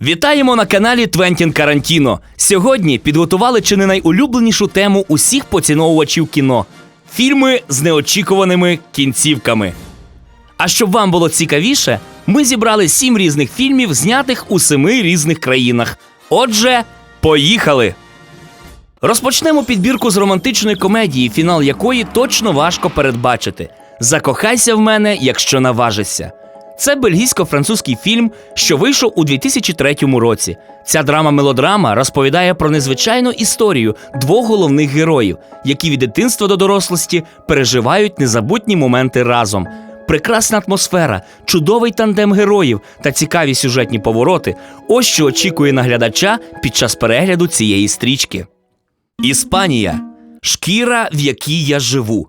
Вітаємо на каналі Твентін Карантіно. Сьогодні підготували чи не найулюбленішу тему усіх поціновувачів кіно фільми з неочікуваними кінцівками. А щоб вам було цікавіше, ми зібрали сім різних фільмів, знятих у семи різних країнах. Отже, поїхали! Розпочнемо підбірку з романтичної комедії, фінал якої точно важко передбачити. Закохайся в мене, якщо наважишся. Це бельгійсько-французький фільм, що вийшов у 2003 році. Ця драма-мелодрама розповідає про незвичайну історію двох головних героїв, які від дитинства до дорослості переживають незабутні моменти разом. Прекрасна атмосфера, чудовий тандем героїв та цікаві сюжетні повороти ось що очікує наглядача під час перегляду цієї стрічки. Іспанія шкіра, в якій я живу.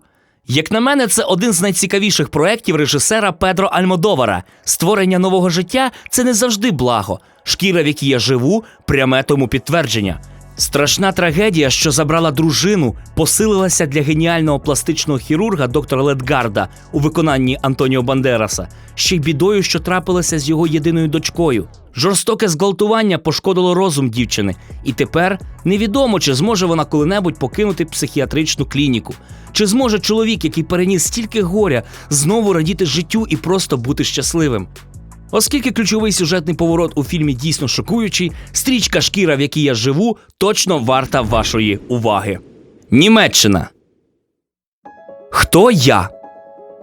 Як на мене, це один з найцікавіших проєктів режисера Педро Альмодовара. Створення нового життя це не завжди благо. Шкіра, в якій я живу, пряме тому підтвердження. Страшна трагедія, що забрала дружину, посилилася для геніального пластичного хірурга доктора Ледгарда у виконанні Антоніо Бандераса, ще й бідою, що трапилася з його єдиною дочкою. Жорстоке зґвалтування пошкодило розум дівчини, і тепер невідомо, чи зможе вона коли-небудь покинути психіатричну клініку, чи зможе чоловік, який переніс стільки горя, знову радіти життю і просто бути щасливим. Оскільки ключовий сюжетний поворот у фільмі дійсно шокуючий, стрічка шкіра, в якій я живу, точно варта вашої уваги. Німеччина. Хто я?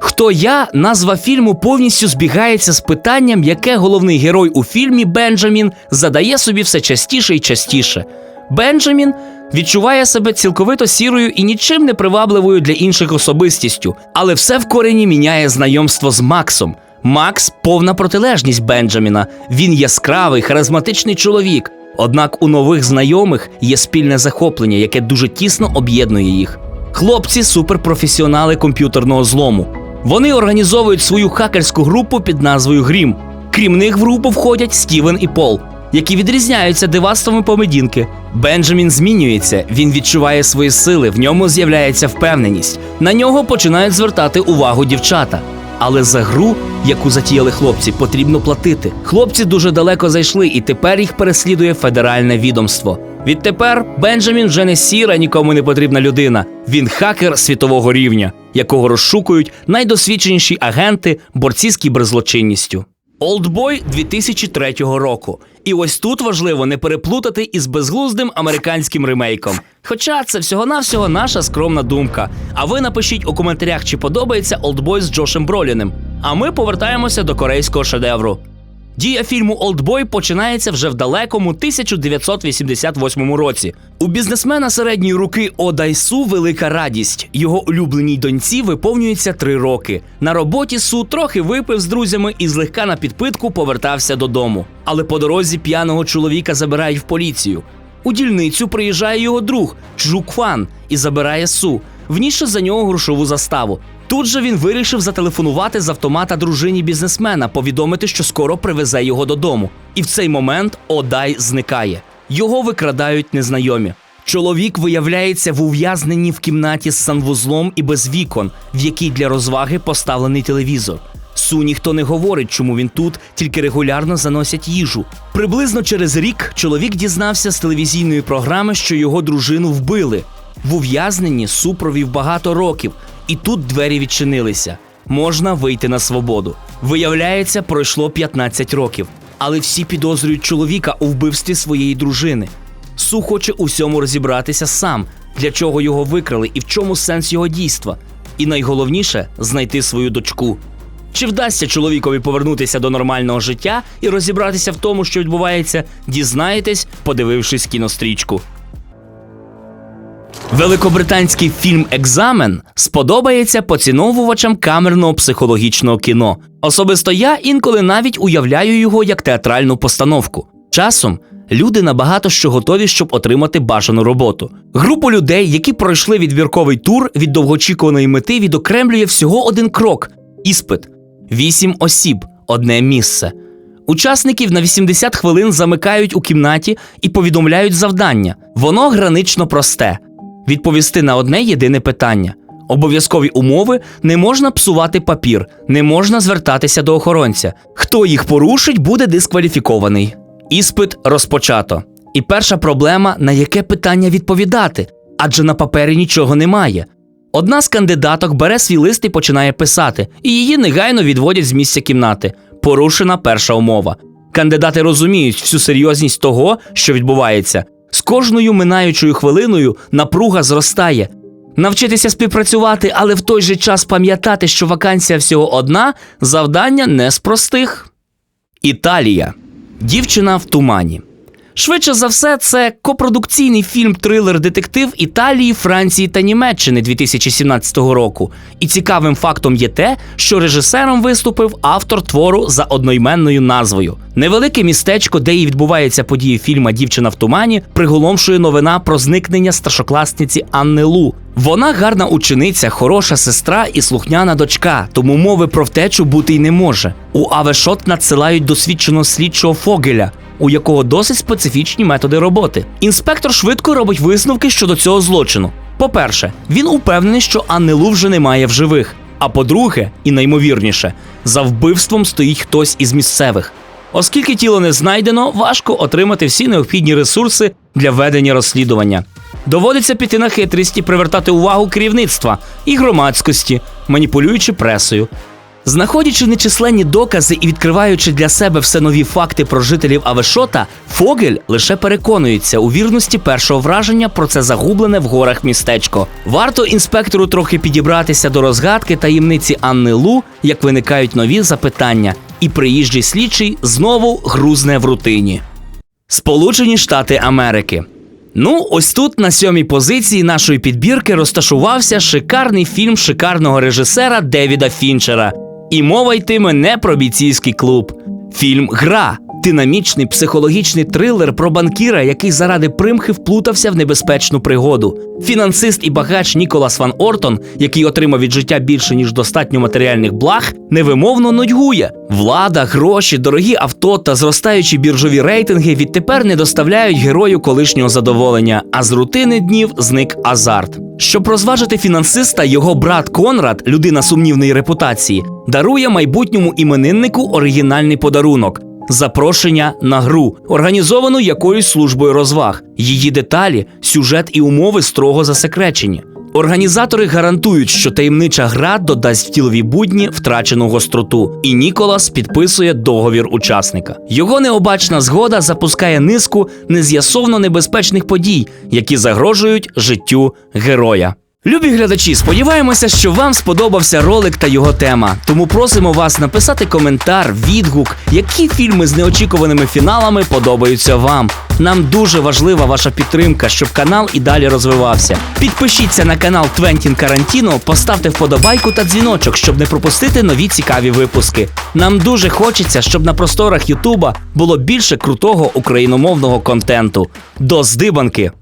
Хто я? Назва фільму повністю збігається з питанням, яке головний герой у фільмі Бенджамін задає собі все частіше і частіше. Бенджамін відчуває себе цілковито сірою і нічим не привабливою для інших особистістю, але все в корені міняє знайомство з Максом. Макс повна протилежність Бенджаміна. Він яскравий, харизматичний чоловік. Однак у нових знайомих є спільне захоплення, яке дуже тісно об'єднує їх. Хлопці суперпрофесіонали комп'ютерного злому. Вони організовують свою хакерську групу під назвою Грім. Крім них в групу входять Стівен і Пол, які відрізняються диваствами поведінки. Бенджамін змінюється, він відчуває свої сили, в ньому з'являється впевненість. На нього починають звертати увагу дівчата. Але за гру, яку затіяли хлопці, потрібно платити. Хлопці дуже далеко зайшли, і тепер їх переслідує федеральне відомство. Відтепер Бенджамін вже не сіра, нікому не потрібна людина. Він хакер світового рівня, якого розшукують найдосвідченіші агенти, борці з кіберзлочинністю. Олдбой 2003 року. І ось тут важливо не переплутати із безглуздим американським ремейком. Хоча це всього-навсього наша скромна думка. А ви напишіть у коментарях, чи подобається Олдбой з Джошем Броліним. А ми повертаємося до корейського шедевру. Дія фільму Олдбой починається вже в далекому 1988 році. У бізнесмена середньої руки О Дайсу велика радість. Його улюбленій доньці виповнюється три роки. На роботі Су трохи випив з друзями і злегка на підпитку повертався додому. Але по дорозі п'яного чоловіка забирають в поліцію. У дільницю приїжджає його друг Чжук Фан і забирає Су, вніше за нього грошову заставу. Тут же він вирішив зателефонувати з автомата дружині бізнесмена, повідомити, що скоро привезе його додому. І в цей момент Одай зникає. Його викрадають незнайомі. Чоловік виявляється в ув'язненні в кімнаті з санвузлом і без вікон, в якій для розваги поставлений телевізор. Су ніхто не говорить, чому він тут, тільки регулярно заносять їжу. Приблизно через рік чоловік дізнався з телевізійної програми, що його дружину вбили. В ув'язненні Су провів багато років, і тут двері відчинилися. Можна вийти на свободу. Виявляється, пройшло 15 років, але всі підозрюють чоловіка у вбивстві своєї дружини. Су хоче у всьому розібратися сам, для чого його викрали і в чому сенс його дійства. І найголовніше знайти свою дочку. Чи вдасться чоловікові повернутися до нормального життя і розібратися в тому, що відбувається, дізнаєтесь, подивившись кінострічку. Великобританський фільм Екзамен сподобається поціновувачам камерного психологічного кіно. Особисто я інколи навіть уявляю його як театральну постановку. Часом люди набагато що готові, щоб отримати бажану роботу. Групу людей, які пройшли відбірковий тур від довгоочікуваної мети, відокремлює всього один крок іспит. Вісім осіб, одне місце. Учасників на 80 хвилин замикають у кімнаті і повідомляють завдання. Воно гранично просте відповісти на одне єдине питання. Обов'язкові умови не можна псувати папір, не можна звертатися до охоронця. Хто їх порушить, буде дискваліфікований. Іспит розпочато. І перша проблема на яке питання відповідати, адже на папері нічого немає. Одна з кандидаток бере свій лист і починає писати, і її негайно відводять з місця кімнати. Порушена перша умова. Кандидати розуміють всю серйозність того, що відбувається. З кожною минаючою хвилиною напруга зростає. Навчитися співпрацювати, але в той же час пам'ятати, що вакансія всього одна, завдання не з простих. Італія. Дівчина в тумані. Швидше за все, це копродукційний фільм трилер детектив Італії, Франції та Німеччини 2017 року. І цікавим фактом є те, що режисером виступив автор твору за одноіменною назвою. Невелике містечко, де і відбуваються події фільма Дівчина в тумані, приголомшує новина про зникнення старшокласниці Анни Лу. Вона гарна учениця, хороша сестра і слухняна дочка, тому мови про втечу бути й не може. У Авешот надсилають досвідченого слідчого Фогеля, у якого досить специфічні методи роботи. Інспектор швидко робить висновки щодо цього злочину. По-перше, він упевнений, що Анни Лу вже немає в живих. А по-друге, і наймовірніше, за вбивством стоїть хтось із місцевих. Оскільки тіло не знайдено, важко отримати всі необхідні ресурси для ведення розслідування. Доводиться піти на хитрість і привертати увагу керівництва і громадськості, маніпулюючи пресою. Знаходячи нечисленні докази і відкриваючи для себе все нові факти про жителів Авешота, Фогель лише переконується у вірності першого враження про це загублене в горах містечко. Варто інспектору трохи підібратися до розгадки таємниці Анни Лу, як виникають нові запитання, і приїжджий слідчий знову грузне в рутині. Сполучені Штати Америки. Ну, ось тут на сьомій позиції нашої підбірки розташувався шикарний фільм шикарного режисера Девіда Фінчера. І мова йтиме не про бійцівський клуб. Фільм Гра динамічний психологічний трилер про банкіра, який заради примхи вплутався в небезпечну пригоду. Фінансист і багач Ніколас Ван Ортон, який отримав від життя більше ніж достатньо матеріальних благ, невимовно нудьгує. Влада, гроші, дорогі авто та зростаючі біржові рейтинги відтепер не доставляють герою колишнього задоволення, а з рутини днів зник азарт. Щоб розважити фінансиста, його брат Конрад, людина сумнівної репутації, дарує майбутньому імениннику оригінальний подарунок. Запрошення на гру, організовану якоюсь службою розваг. Її деталі, сюжет і умови строго засекречені. Організатори гарантують, що таємнича гра додасть в тілові будні втрачену гостроту, і Ніколас підписує договір учасника. Його необачна згода запускає низку нез'ясовно небезпечних подій, які загрожують життю героя. Любі глядачі, сподіваємося, що вам сподобався ролик та його тема. Тому просимо вас написати коментар, відгук, які фільми з неочікуваними фіналами подобаються вам. Нам дуже важлива ваша підтримка, щоб канал і далі розвивався. Підпишіться на канал Твентін Карантіно, поставте вподобайку та дзвіночок, щоб не пропустити нові цікаві випуски. Нам дуже хочеться, щоб на просторах Ютуба було більше крутого україномовного контенту. До здибанки!